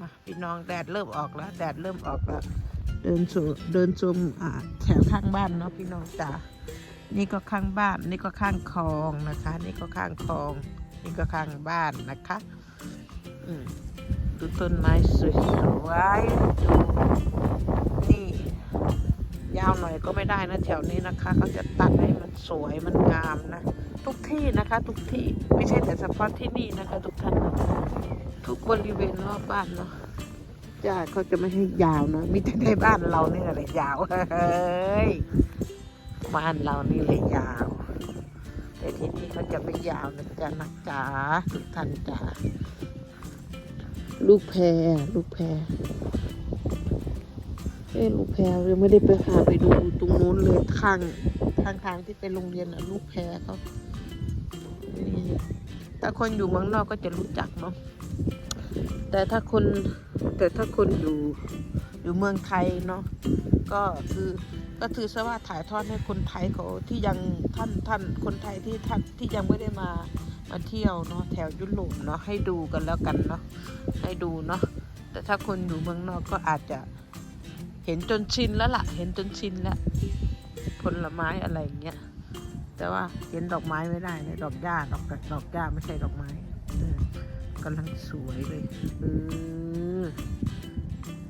มาพี่น้องแดดเริ่มออกแล้ว แดดเริ่มออกแล้ว เดินสู่เดินชมอ่าแถวข้างบ้านเนาะพี่น้องจ๋านี่ก็ข้างบ้าน นี่ก็ข้างคลองนะคะ นี่ก็ข้างคลอง นี่ก็ข้างบ้านนะคะ อืมดูต้นไม้สวยดูนี่ ยาวหน่อยก็ไม่ได้นะแถวนี้นะคะเขาจะตัดให้มันสวยมันงามนะ ทุกที่นะคะ ทุกที่ไม่ใช่แต่เฉพาะที่นี่นะคะ ทุกท่านนะ ทุกบริเวณรอบบ้านเนาะจ้าเขาจะไม่ให้ยาวนะมีแต่ในบ้านเราเนี่ยแหละยาวเฮ้ยบ้านเรานี่เลยยาว แต่ที่นี่เขาจะไม่ยาวนะจ๊ะนักจ๋าทุกท่านจ๋าลูกแพรลูกแพรเอ้ลูกแพรยังไม่ได้ไปหาไปดูตรงนู้นเลยข้างข้างทางที่ไปโรงเรียนอะลูกแพรเขานี่ถ้าคนอยู่เมืองนอกก็จะรู้จักเนาะ แต่ถ้าคนแต่ถ้าคนอยู่อยู่เมืองไทยเนาะก็คือก็ถือซะว่าถ่ายทอดให้คนไทยเขาที่ยังท่านท่านคนไทยที่ท่านที่ยังไม่ได้มามาเที่ยวเนาะแถวยุโรปเนาะให้ดูกันแล้วกันเนาะให้ดูเนาะแต่ถ้าคนอยู่เมืองนอกก็อาจจะเห็นจนชินแล้วล่ะ เห็นจนชินแล้วผลไม้อะไรอย่างเงี้ยแต่ว่าเห็นดอกไม้ไม่ได้เลยดอกหญ้าดอกดอกหญ้าไม่ใช่ดอกไม้ กำลังสวยเลย เออ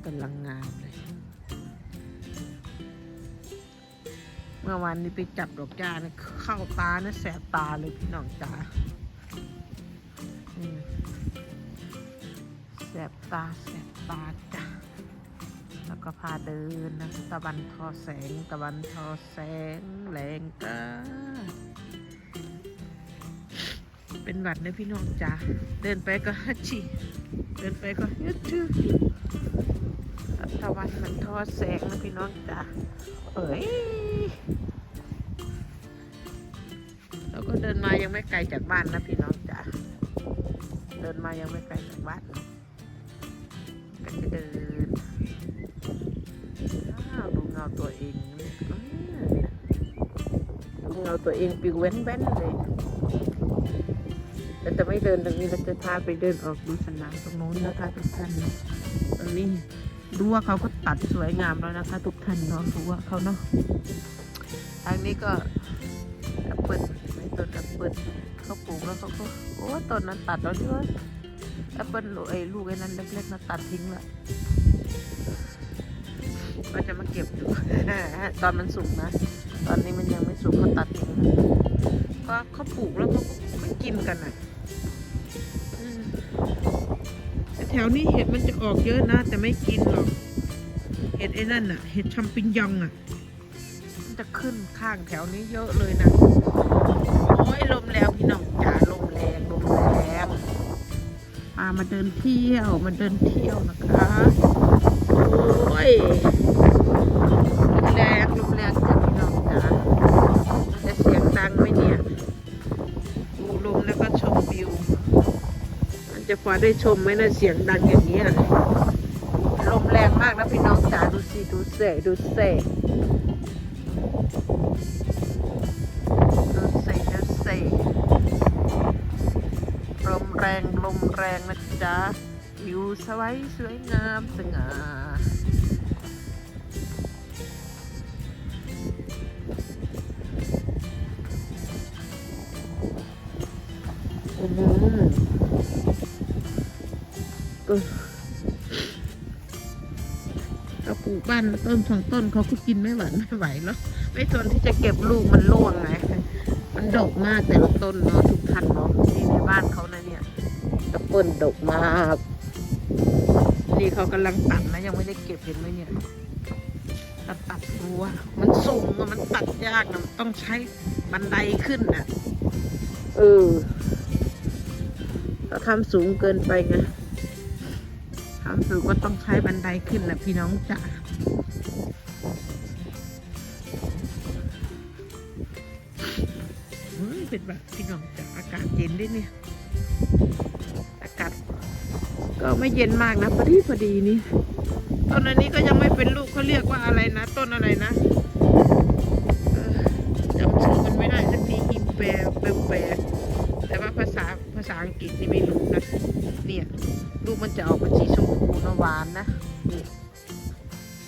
กำลังงามเลย เมื่อวานนี้ไปจับดอกหญ้าเนี่ยเข้าตานะแสบตาเลยพี่น้องจ๋าแสบตาแสบตาจ้ะแล้วก็พาเดินนะ ตะวันทอแสง ตะวันทอแสงแรงก้า เป็นหวัดนะพี่น้องจ๋าเดินไปก็ฮัชชิเดินไปก็ยึดชื่อตวันมันทอแสงนะพี่น้องจ๋าเอ้ยเราก็เดินมายังไม่ไกลจากบ้านนะพี่น้องจ๋าเดินมายังไม่ไกลจากบ้านเลยก็จะเดินดูเงาตัวเองดูเงาตัวเองปิวแว้นๆเลย แต่จะไม่เดินตรงนี้เราจะพาไปเดินออกดูสนามตรงโน้นนะคะทุกท่านตรงนี้ดูว่าเขาก็ตัดสวยงามแล้วนะคะ ทุกท่านเนาะดูว่าเขาเนาะทางนี้ก็แอปเปิลไม่ต้นแอปเปิลเขาปลูกแล้วเขาก็โอ้ต้นนั้นตัดแล้วดิวะแอปเปิลลูกไอ้ลูกไอ้นั้นเล็กๆนะตัดทิ้งละก็จะมาเก็บอยู่ตอนมันสุกนะ ตอนนี้มันยังไม่สุกเขาตัดทิ้งก็เขาปลูกแล้วเขา กินกันอะแถวนี้เห็ดมันจะออกเยอะนะ แต่ไม่กินหรอก เห็ดไอ้นั่นอะ เห็ดชัมปิญญองอะ มันจะขึ้นข้างแถวนี้เยอะเลยนะ โอ้ยลมแรงพี่น้องจ๋าลมแรงลมแรงมามาเดินเที่ยวมาเดินเที่ยวนะคะ โอ้ย วิวมันจะพอได้ชมไหมนะเสียงดังอย่างนี้ลมแรงมากนะพี่น้องจ๋าดูสิดูเสดูเสดูเสดูเสลมแรงลมแรงนะจ๊ะวิวสวยสวยงามสง่า ก็เราปลูกบ้านต้นสองต้นเขาก็กินไม่ไหวไม่ไหวแล้ว ไม่ทนที่จะเก็บลูกมันร่วงไงมันดกมากแต่ละต้นเนาะทุกท่านเนาะนี่ในบ้านเขานะเนี่ยแอปเปิลดกมากนี่เขากำลังตัดนะยังไม่ได้เก็บเห็นไหมเนี่ยตัดตัดรั้วมันสูงอะมันตัดยากนะมันต้องใช้บันไดขึ้นน่ะเออ ถ้าทำสูงเกินไปไงทำสูงก็ต้องใช้บันไดขึ้นนะพี่น้องจ๋าเฮ้ยเป็นแบบพี่น้องจาอากาศเย็นด้วยเนี่ย อากาศก็ไม่เย็นมากนะพอดีพอดีนี่ต้นอันนี้ก็ยังไม่เป็นลูกเขาเรียกว่าอะไรนะ ต้นอะไรนะจำชื่อมันไม่ได้สักทีอิมแปรเปลแปรแต่ว่าภาษาาภาษาอังกฤษนี่ไม่รู้นะ เนี่ยลูกมันจะออกเป็นสีชมพูนะหวานนะนี่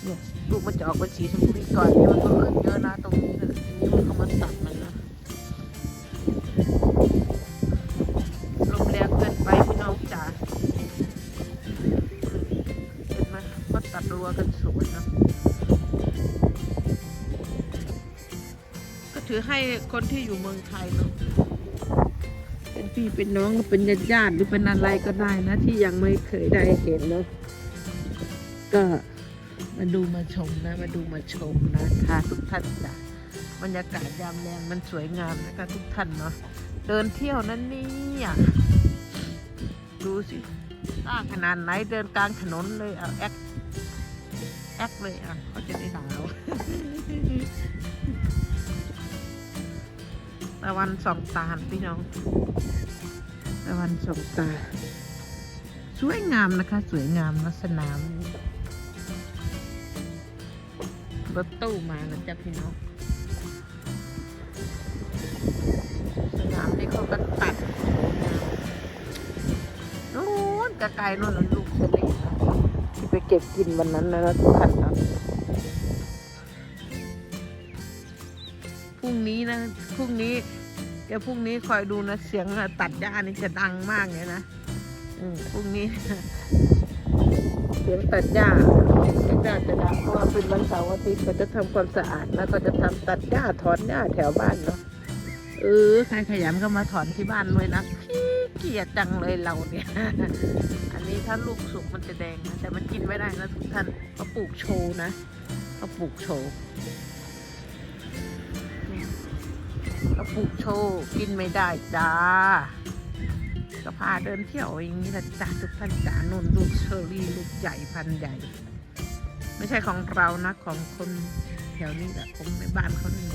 เนี่ยลูกมันจะออกเป็นสีชมพูนี่ก่อนนี่มันก็ขึ้นเยอะนะตรงนี้นะทีนี้มันก็มาตัดมันนะลมแรงเกินไปพี่น้องจ๋าเห็นไหมก็ตัดรัวกันสวยนะก็ถือให้คนที่อยู่เมืองไทยเนาะ พี่เป็นน้องก็เป็นญาติญาติหรือเป็นอะไรก็ได้นะ ที่ยังไม่เคยได้เห็นเนาะก็มาดูมาชมนะมาดูมาชมนะคะทุกท่านจ้ะบรรยากาศยามแรงมันสวยงามนะคะทุกท่านเนาะเดินเที่ยวนั้นนี่อะดูสิกล้าขนาดไหนเดินกลางถนนเลยเอาแอคแอคเลยอะเขาจะได้หนาวตะวันสองตาพี่น้องะวันสองตา สวยงามนะคะ สวยงามนะสนามรถตู้มานะจ๊ะพี่น้องสนามนี้เขาก็ตัดนู้นไกลนู่นนลูกสลิงนะที่ไปเก็บกินวันนั้นนะทุกท่านนะพรุ่งนี้นะพรุ่งนี้ เดี๋ยวพรุ่งนี้คอยดูนะเสียงอะตัดหญ้านี่จะดังมากเลยนะอืมพรุ่งนี้ เสียงตัดหญ้าหญ้าจะดังเพราะว่าเป็นวันเสาร์อาทิตย์ก็จะทำความสะอาดแล้วก็จะทำตัดหญ้าถอนหญ้าแถวบ้านเนาะเออใครขยันก็มาถอนที่บ้านเลยนะขี้เกียจจังเลยเราเนี่ย อันนี้ถ้าลูกสุกมันจะแดงนะแต่มันกินไม่ได้นะทุกท่านเขาปลูกโชว์นะเขาปลูกโชว์ เขาปลูกโชว์กินไม่ได้จ้าก็พาเดินเที่ยวอย่างนี้นะจ้าทุกท่านจ้านุ่นลูกเชอรี่ลูกใหญ่พันใหญ่ ไม่ใช่ของเรานะของคนแถวนี้แหละของในบ้านเขานี่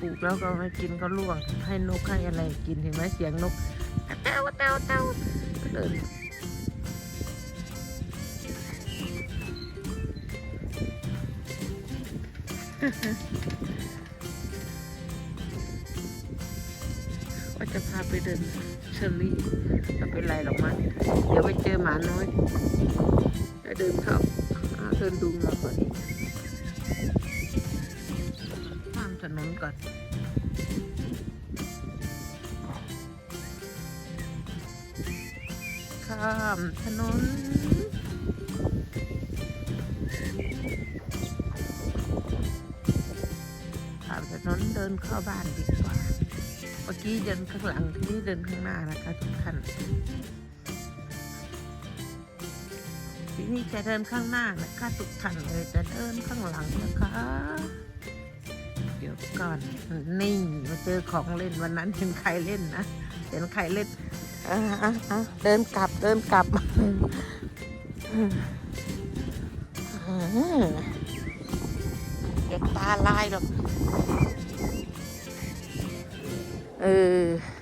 ปลูกแล้วก็ไม่กินก็ล่วง ให้นกให้อะไรกินเห็นไหมเสียงนกแต้วแต้วแต้วเดินว่ จะพาไปเดินเชอรี่ไม่เป็นไรหรอกมั้งเดี๋ยวไปเจอหมาน้อยจะเดินเข้าอ่าเดินดูมาก่อนข้ามถนนก่อนข้ามถนนข้ามถนนเดินเข้าบ้านดี กว่าเมื่อกี้เดินข้างหลังที่นี่เดินข้างหน้านะคะทุกท่านทีนี้จะเดินข้างหน้านะคะทุกท่านเลยจะเดินข้างหลังนะคะ เดี๋ยวก่อนนี่มาเจอของเล่นวันนั้นเห็นใครเล่นนะเห็นใครเล่นอะอะอะเดินกลับเดินกลับเด็กตาลายหรอก เออ